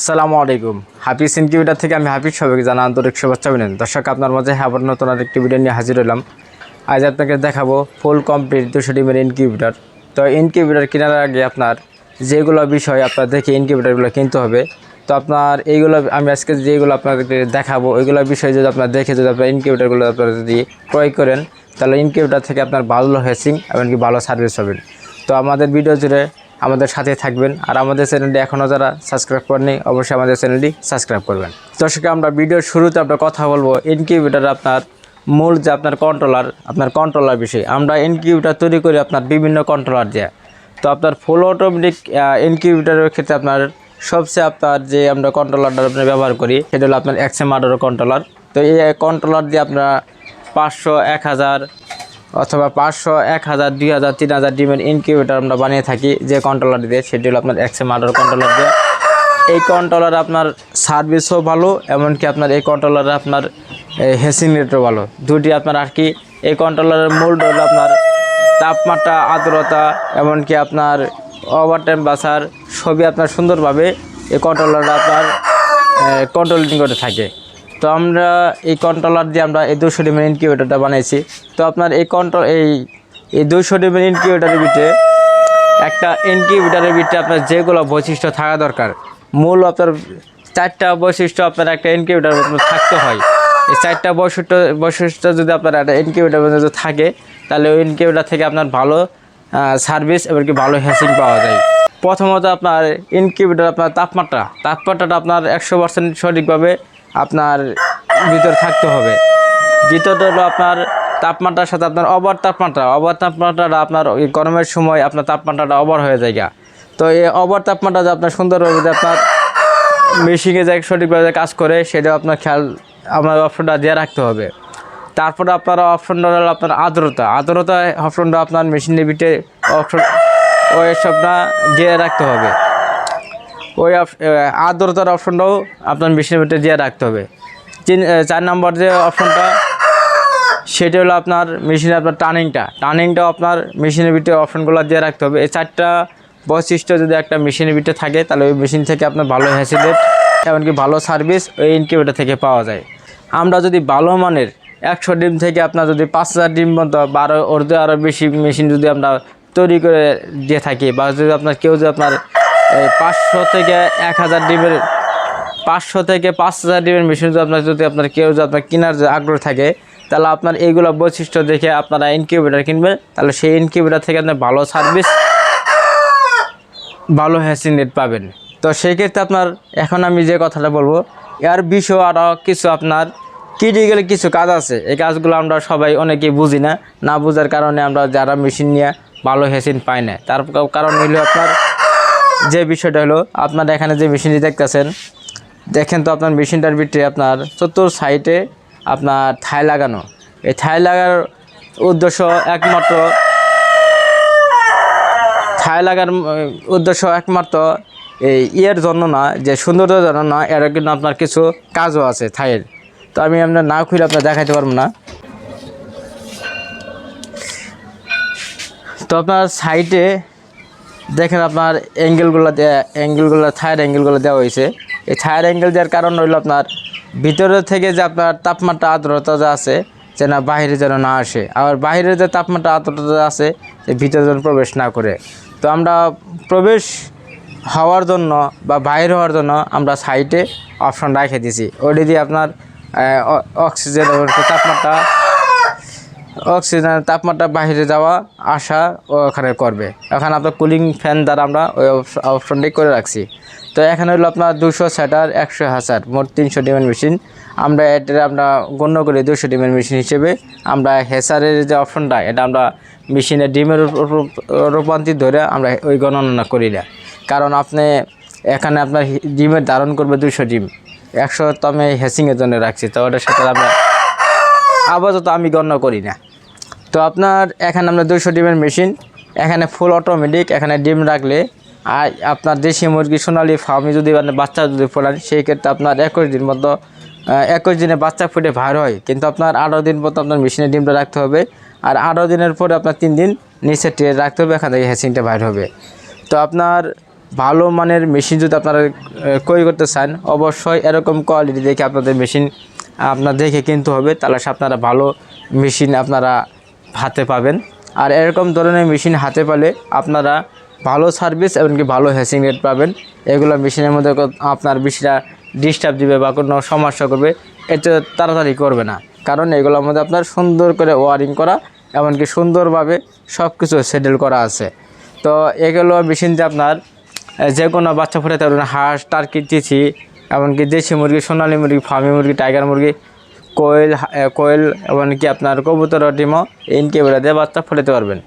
আসসালামু আলাইকুম। হাফিজ ইনকিউবেটার থেকে আমি হাফিজ, সবাইকে জানা আন্তরিক শুভেচ্ছা অভিনন্দন। দর্শক, আপনার মাঝে আবার নতুন আরেকটি ভিডিও নিয়ে হাজির হলাম। আজ আপনাকে দেখাবো ফুল কমপ্লিট দুশো ডিমের ইনকিউবেটার। তো ইনকিউবেটার কেনার আগে আপনার যেগুলো বিষয় আপনার দেখে ইনকিউবেটারগুলো কিনতে হবে। তো আপনার এইগুলো, আমি আজকে যেগুলো আপনাদেরকে দেখাবো, ওইগুলো বিষয় যদি আপনার দেখে যদি আপনার ইনকিউবেটারগুলো আপনারা যদি ক্রয় করেন, তাহলে ইনকিউবেটার থেকে আপনার ভালো হ্যাসিং এমনকি ভালো সার্ভিস হবেন তো আমাদের ভিডিও জুড়ে আমাদের সাথে থাকবেন। আর আমাদের চ্যানেলটি এখনও যারা সাবস্ক্রাইব করেনি অবশ্যই আমাদের চ্যানেলটি সাবস্ক্রাইব করবেন। দর্শক, আমরা ভিডিওর শুরুতে আমরা কথা বলব। ইনকিউবেটার আপনার মূল যে আপনার কন্ট্রোলার আপনার কন্ট্রোলার বিষয়। আমরা ইনকিউবেটার তৈরি করি আপনার বিভিন্ন কন্ট্রোলার দিয়ে। তো আপনার ফুল অটোমেটিক ইনকিউবেটারের ক্ষেত্রে আপনার সবচেয়ে আপনার যে আমরা কন্ট্রোলারটা আপনার ব্যবহার করি, সেটা হলো আপনার এক্সএম আর্ডারও কন্ট্রোলার তো এই কন্ট্রোলার দিয়ে আপনারা পাঁচশো, এক হাজার অথবা পাঁচশো, এক হাজার, দুই হাজার, তিন হাজার ডিমের ইনকিউবেটার আমরা বানিয়ে থাকি যে কন্ট্রোলার দিয়ে সেটি হলো আপনার এক্সএম আর্ডার কন্ট্রোলার দিয়ে। এই কন্ট্রোলার আপনার সার্ভিসও ভালো, এমনকি আপনার এই কন্ট্রোলারে আপনার হেসিং রেটও ভালো। দুটি আপনার আর কি, এই কন্ট্রোলারের মূল হলো আপনার তাপমাত্রা, আর্দ্রতা, এমনকি আপনার ওভার টাইম বাসার সবই আপনার সুন্দরভাবে এই কন্ট্রোলারটা আপনার কন্ট্রোলিং করে থাকে। তো আমরা এই কন্ট্রোলার দিয়ে আমরা এই দুশো ডিমের ইনকিউবেটারটা বানিয়েছি তো আপনার এই কন্ট্রোল এই এই দুশো ডিমের ইনকিউবেটারের ভিতরে একটা ইনকিউবেটারের ভিতরে আপনার যেগুলো বৈশিষ্ট্য থাকা দরকার, মূল আপনার চারটা বৈশিষ্ট্য আপনার একটা ইনকিউবেটার থাকতে হয়। এই চারটা বৈশিষ্ট্য বৈশিষ্ট্য যদি আপনার একটা ইনকিউবেটার যদি থাকে, তাহলে ওই ইনকিউবেটার থেকে আপনার ভালো সার্ভিস এমনকি ভালো হ্যাসিং পাওয়া যায়। প্রথমত আপনার ইনকিউবেটার আপনার তাপমাত্রা, তাপমাত্রাটা আপনার একশো পার্সেন্ট সঠিকভাবে আপনার ভিতর থাকতে হবে। দ্বিতীয়ত হলো আপনার তাপমাত্রার সাথে আপনার অবার তাপমাত্রা। অবার তাপমাত্রাটা আপনার গরমের সময় আপনার তাপমাত্রাটা অবার হয়ে যায়। তো এই অবার তাপমাত্রা যে আপনার সুন্দরভাবে যে আপনার মেশিনে যে সঠিকভাবে কাজ করে সেটা আপনার খেয়াল, আপনার অপশনটা দিয়ে রাখতে হবে। তারপরে আপনার অপশনটা হলো আপনার আর্দ্রতা। আর্দ্রতা অপশনটা আপনার মেশিনের ভিতরে অপশন ওই সবটা দিয়ে রাখতে হবে। ওই আর্দ্রতার অপশনটাও আপনার মেশিনের ভিতরে দিয়ে রাখতে হবে। তিন চার নম্বর যে অপশনটা, সেটা হলো আপনার মেশিনে আপনার টার্নিংটা। টার্নিংটাও আপনার মেশিনের ভিতরে অপশনগুলো দিয়ে রাখতে হবে। এই চারটা বৈশিষ্ট্য যদি একটা মেশিনের ভিতরে থাকে, তাহলে ওই মেশিন থেকে আপনার ভালো হ্যাসিলেট এমনকি ভালো সার্ভিস ওই ইনকিউবেটার থেকে পাওয়া যায়। আমরা যদি ভালো মানের একশো ডিম থেকে আপনার যদি পাঁচ হাজার ডিম পর্যন্ত বারো, ওর আরও বেশি মেশিন যদি আমরা তৈরি করে দিয়ে থাকি, বা যদি আপনার কেউ যদি আপনার এই পাঁচশো থেকে এক হাজার ডিমের, পাঁচশো থেকে পাঁচ হাজার ডিমের মেশিন যদি আপনার যদি আপনার কেউ, যদি আপনার কেনার যে আগ্রহ থাকে, তাহলে আপনার এইগুলো বৈশিষ্ট্য দেখে আপনারা ইনকিউবেটার কিনবেন। তাহলে সেই ইনকিউবেটার থেকে আপনার ভালো সার্ভিস ভালো হ্যাসিং রেট পাবেন। তো সেই ক্ষেত্রে আপনার, এখন আমি যে কথাটা বলব, এর বিষয় আরও কিছু আপনার ক্রিটিক্যাল কিছু কাজ আছে। এই কাজগুলো আমরা সবাই অনেকেই বুঝি না। না বোঝার কারণে আমরা যারা মেশিন নিয়ে ভালো হ্যাসিন পাই না, তার কারণ হলো আপনার যে বিষয়টা হলো, আপনার এখানে যে মেশিনটি দেখতেছেন, দেখেন তো আপনার মেশিনটার ভিতরে আপনার চতুর সাইডে আপনার থাই লাগানো। এই থাই লাগার উদ্দেশ্য একমাত্র থাই লাগার উদ্দেশ্য একমাত্র এই ইয়ের জন্য না, যে সৌন্দর্যের জন্য না, এর কিন্তু আপনার কিছু কাজও আছে থাইয়ের তো আমি আপনার না খুলে আপনার দেখাতে পারব না। তো আপনার সাইডে দেখেন আপনার অ্যাঙ্গেলগুলো দেওয়া অ্যাঙ্গেলগুলো থায়ার অ্যাঙ্গেলগুলো দেওয়া হয়েছে এই থায়ার অ্যাঙ্গেল দেওয়ার কারণ হইল আপনার ভিতরে থেকে যে আপনার তাপমাত্রা, আর্দ্রতা যা আছে, যে না বাইরে যেন না আসে। আবার বাইরে যে তাপমাত্রা, আর্দ্রতা আছে, যে ভিতরে যেন প্রবেশ না করে। তো আমরা প্রবেশ হওয়ার জন্য বা বাইরে হওয়ার জন্য আমরা সাইডে অপশন রেখে দিয়েছি ওটি দিয়ে আপনার অক্সিজেন তাপমাত্রা অক্সিজেনের তাপমাত্রা বাইরে যাওয়া, আসা ওখানে করবে। এখন আপনার কুলিং ফ্যান দ্বারা আমরা ওই অপশ- অপশনটি করে রাখছি। তো এখানে হলো আপনার দুশো সেটার একশো হাজার, মোট তিনশো ডিমের মেশিন আমরা এটা আমরা গণ্য করি দুশো ডিমের মেশিন হিসেবে। আমরা হেসারের যে অপশনটা এটা আমরা মেশিনের ডিমের রূপ- রূপ- রূপান্তরিত ধরে আমরা ওই গণনা করি না। কারণ আপনি এখানে আপনার ডিমের ধারণ করবে দুশো ডিম। একশো তো আমি হেসিংয়ের জন্য রাখছি, তো ওটার সাথে আমরা আপাতত আমি গণ্য করি না। তো আপনার এখানে আমরা দুশো ডিমের মেশিন, এখানে ফুল অটোমেটিক এখানে ডিম রাখলে, আর আপনার দেশি মুরগি, সোনালি ফার্মে যদি মানে বাচ্চা যদি ফোলান সেই ক্ষেত্রে আপনার একুশ দিন মতো একুশ দিনে বাচ্চা ফুটে ভার হয়। কিন্তু আপনার আঠারো দিন মতো আপনার মেশিনে ডিমটা রাখতে হবে, আর আঠারো দিনের পরে আপনার তিন দিন নিচে ট্রে রাখতে হবে, এখান থেকে হ্যাসিংটা বাইর হবে। তো আপনার ভালো মানের মেশিন যদি আপনারা ক্রয় করতে চান, অবশ্যই এরকম কোয়ালিটি দেখে আপনাদের মেশিন, আপনার দেখে কিনতে হবে, তাহলে আপনারা ভালো মেশিন আপনারা হাতে পাবেন। আর এরকম ধরনের মেশিন হাতে পেলে আপনারা ভালো সার্ভিস এমনকি ভালো হ্যাসিং রেট পাবেন। এগুলো মেশিনের মধ্যে আপনার বেশিটা ডিস্টার্ব দিবে বা কোনো সমস্যা করবে এটা তাড়াতাড়ি করবে না। কারণ এগুলোর মধ্যে আপনার সুন্দর করে ওয়ারিং করা, এমনকি সুন্দরভাবে সব কিছু সেটেল করা আছে। তো এগুলো মেশিন দিয়ে আপনার যে কোনো বাচ্চা ফুটাতে পারবেন, হাঁস টার্কি চিচি এমনকি দেশি মুরগি, সোনালি মুরগি, ফার্মি মুরগি টাইগার মুরগি কোয়েল কোয়েল এমনকি আপনার কবুতর ডিমও ইনকেবেরা দিয়ে বাচ্চা ফুটাতে পারবেন।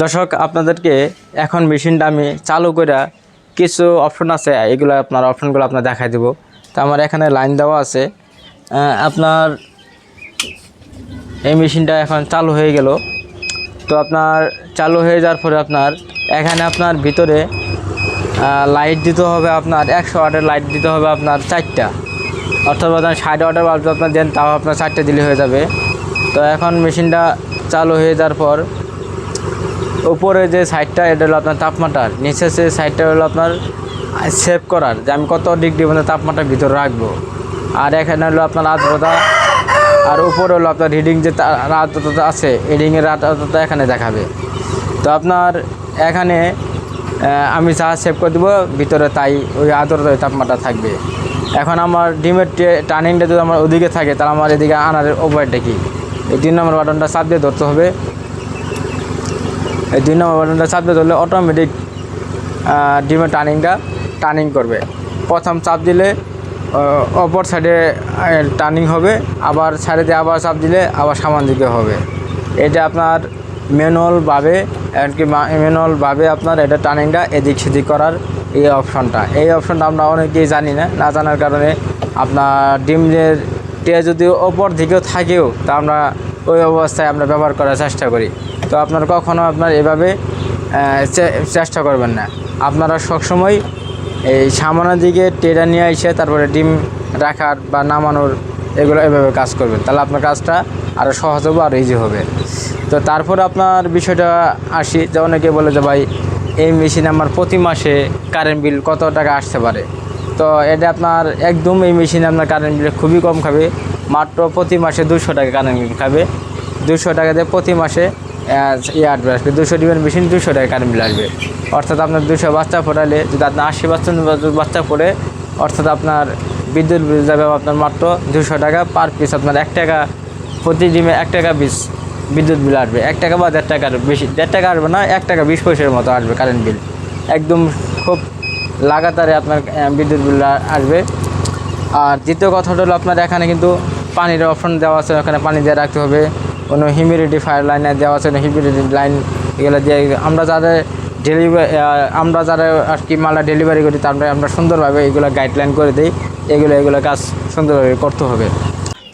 দর্শক, আপনাদেরকে এখন মেশিনটা আমি চালু করে কিছু অপশন আছে, এগুলো আপনার অপশনগুলো আপনার দেখাই দেবো। তো আমার এখানে লাইন দেওয়া আছে। আপনার এই মেশিনটা এখন চালু হয়ে গেল। তো আপনার চালু হয়ে যাওয়ার পরে আপনার এখানে আপনার ভিতরে লাইট দিতে হবে আপনার, একশো ওয়াটের লাইট দিতে হবে আপনার চারটা। অর্থাৎ আপনার ষাট ওয়াটের বাল্ব আপনার দেন, তাও আপনার চারটে দিলে হয়ে যাবে। তো এখন মেশিনটা চালু হয়ে যাওয়ার পর, উপরে যে সাইডটা এটা হলো আপনার তাপমাত্রার। নিচে যে সাইডটা হলো আপনার সেভ করার, যে আমি কত ডিগ্রি পর্যন্ত তাপমাত্রা ভিতরে রাখব। আর এখানে হলো আপনার আর্দ্রতা, আর উপরে হলো আপনার রিডিং যে আর্দ্রতা আছে রিডিংয়ের আর্দ্রতা এখানে দেখাবে। তো আপনার এখানে আমি যা সেভ করে দেবো, ভিতরে তাই ওই আর্দ্রতায় তাপমাত্রা থাকবে। এখন আমার ডিমের টার্নিংটা যদি আমার ওদিকে থাকে, তাহলে আমার এদিকে আনার ওভারটা কি? এই তিন নম্বর বাটনটা চাপ দিয়ে ধরতে হবে। এই দুই নম্বর বাটনটা চাপতে ধরলে অটোমেটিক ডিমের টার্নিংটা টার্নিং করবে। প্রথম চাপ দিলে অপর সাইডে টার্নিং হবে, আবার সাইডে দিয়ে আবার চাপ দিলে আবার সামান দিকে হবে। এটা আপনার ম্যানুয়ালভাবে এমনকি ম্যানুয়ালভাবে আপনার এটা টার্নিংটা এদিক সেদিক করার এই অপশনটা। এই অপশনটা আমরা অনেকেই জানি না। না জানার কারণে আপনার ডিমের টে যদি ওপর দিকেও থাকেও, তা আমরা ওই অবস্থায় আমরা ব্যবহার করার চেষ্টা করি। তো আপনার কখনো আপনার এভাবে চেষ্টা করবেন না। আপনারা সবসময় এই সামনের দিকে টেরা নিয়ে এসে তারপরে ডিম রাখার বা নামানোর এগুলো এভাবে কাজ করবেন। তাহলে আপনার কাজটা আরও সহজ হবে, আর ইজি হবে। তো তারপর আপনার বিষয়টা আসি, যে অনেকে বলে যে ভাই এই মেশিন আমার প্রতি মাসে কারেন্ট বিল কত টাকা আসতে পারে? তো এটা আপনার একদম এই মেশিনে আপনার কারেন্ট বিল খুবই কম খাবে। মাত্র প্রতি মাসে দুশো টাকা কারেন্ট বিল খাবে। দুশো টাকা দিয়ে প্রতি মাসে ইয়ে আসবে আসবে। দুশো ডিমের মেশিন দুশো টাকা কারেন্ট বিল আসবে। অর্থাৎ আপনার দুশো বাচ্চা ফোটালে, যদি আপনার আশি বাচ্চা বাচ্চা পড়ে অর্থাৎ আপনার বিদ্যুৎ বিল যাবে আপনার মাত্র দুশো টাকা পার পিস আপনার এক টাকা, প্রতি ডিমে এক টাকা বিশ বিদ্যুৎ বিল আসবে। এক টাকা বা দেড় টাকার বেশি। দেড় টাকা আসবে না, এক টাকা বিশ পয়সার মতো আসবে কারেন্ট বিল একদম খুব লাগাতারে আপনার বিদ্যুৎ বিল আসবে। আর দ্বিতীয় কথাটা হলো আপনার এখানে কিন্তু পানির অপশন দেওয়া আছে, ওখানে পানি দিয়ে রাখতে হবে। কোনো হিউমিডিটি ফায়ার লাইনে দেওয়া আছে হিউমিডিটি লাইন এগুলো দিয়ে আমরা যাদের ডেলিভারি আমরা যারা আর কি মালটা ডেলিভারি করি, তারপরে আমরা সুন্দরভাবে এগুলো গাইডলাইন করে দিই। এগুলো এগুলো কাজ সুন্দরভাবে করতে হবে।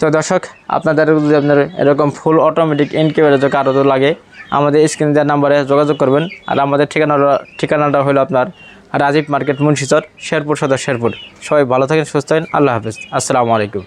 তো দর্শক, আপনাদের যদি আপনার এরকম ফুল অটোমেটিক ইনকিউবেটার যদি কারও লাগে, আমাদের স্ক্রিন দেওয়ার নাম্বারে যোগাযোগ করবেন। আর আমাদের ঠিকানাটা ঠিকানাটা হলো আপনার রাজীব মার্কেট, মুন্সিচর, শেরপুর সদর শেরপুর। সবাই ভালো থাকেন, সুস্থ থাকেন। আল্লাহ হাফিজ। আসসালামু আলাইকুম।